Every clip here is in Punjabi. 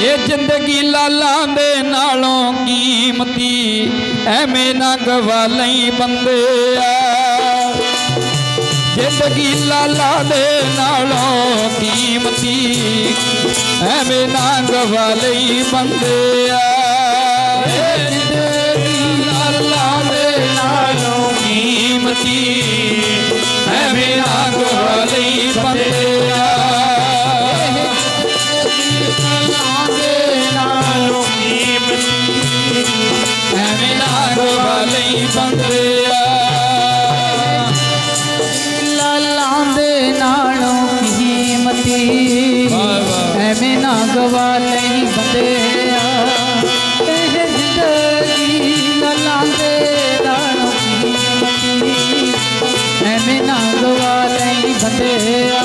ਇਹ ਜ਼ਿੰਦਗੀ ਲਾਲਾਂ ਦੇ ਨਾਲੋਂ ਕੀਮਤੀ, ਐਵੇਂ ਨਾ ਗਵਾ ਲਈ ਬੰਦਿਆ ਜ਼ਿੰਦਗੀ ਲਾਲਾਂ ਦੇ ਨਾਲੋਂ ਕੀਮਤੀ, ਐਵੇਂ ਨਾ ਗਵਾ ਲਈ ਬੰਦਿਆ ਜ਼ਿੰਦਗੀ ਲਾਲਾਂ ਦੇ ਨਾਲੋਂ ਕੀਮਤੀ ਲਈ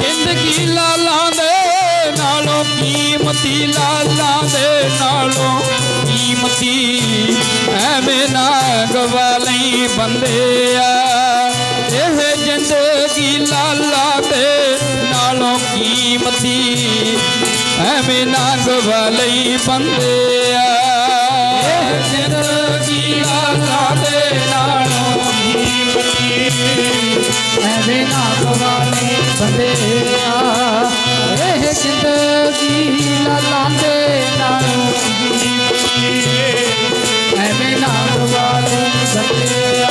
ਜ਼ਿੰਦਗੀ ਲਾਲਾਂ ਦੇ ਨਾਲੋਂ, ਕੀਮਤੀ ਲਾਲਾਂ ਦੇ ਨਾਲੋਂ, ਕੀਮਤੀ ਐਵੇਂ ਨਾ ਗਵਾ ਲਈ ਬੰਦਿਆ। ਇਹ ਜ਼ਿੰਦਗੀ ਲਾਲਾਂ ਦੇ ਨਾਲੋਂ, ਕੀਮਤੀ ਐਵੇਂ ਨਾ ਗਵਾ ਲਈ ਬੰਦਿਆ। ਇਹ ਜ਼ਿੰਦਗੀ ਲਾਲਾਂ ਦੇ ਨਾਲੋਂ ਬੰਦਿਆ ਇਹ ਜ਼ਿੰਦਗੀ ਲਾਲਾਂ ਦੇ ਨਾਲੋਂ ਐਵੇਂ ਨਾ ਗਵਾ ਬੰਦਿਆ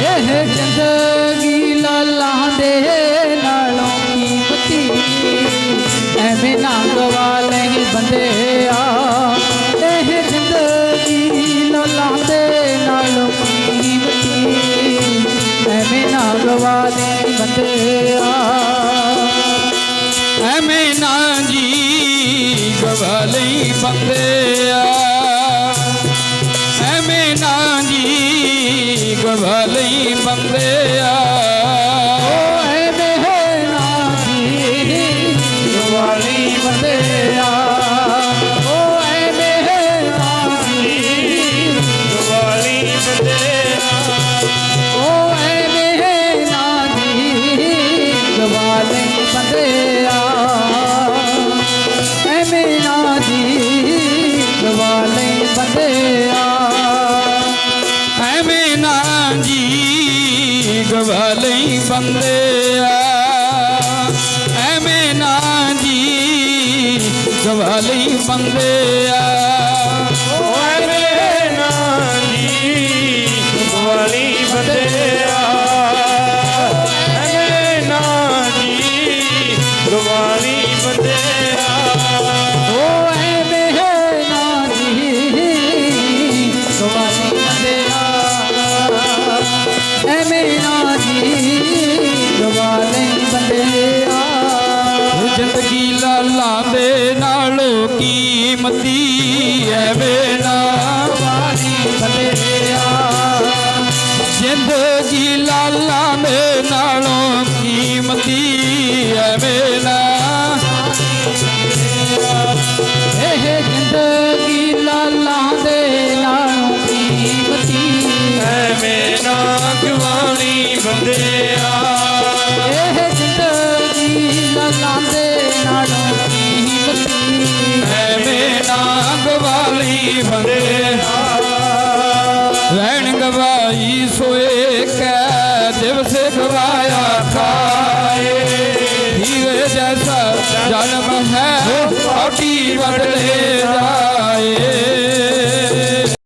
ਇਹ ਜ਼ਿੰਦਗੀ ਲਾਲਾਂ ਦੇ ਨਾਲੋਂ ਕੀਮਤੀ ਐਵੇਂ ਨਾ ਗਵਾ ਲਈ ਬੰਦਿਆ ਐਵੇਂ ਨਾ ਗਵਾ ਲਈ ਬੰਦਿਆ ਐਵੇਂ ਨਾ ਜੀ ਗਵਾ ਲਈ ਬੰਦਿਆ ਐਵੇਂ ਨਾ ਜੀ ਗਵਾ ਬੰਦਿਆ ਗਵਾਲੀ ਐਵੇਂ ਨਾ ਜੀ ਗਵਾ ਲਈ ਬੰਦਿਆ। ਐਵੇਂ ਨਾ ਜੀ ਗਵਾ ਲਈ ਬੰਦਿਆ। ਦੇ ਭਾਈ ਸੋਏ ਕੈ ਦਿਵਸ ਖਵਾਇਆ ਖਾਏ। ਧੀਵੇ ਜੈਸਾ ਜਨਮ ਹੈ ਔਟੀ ਵਡਲੇ ਜਾਏ।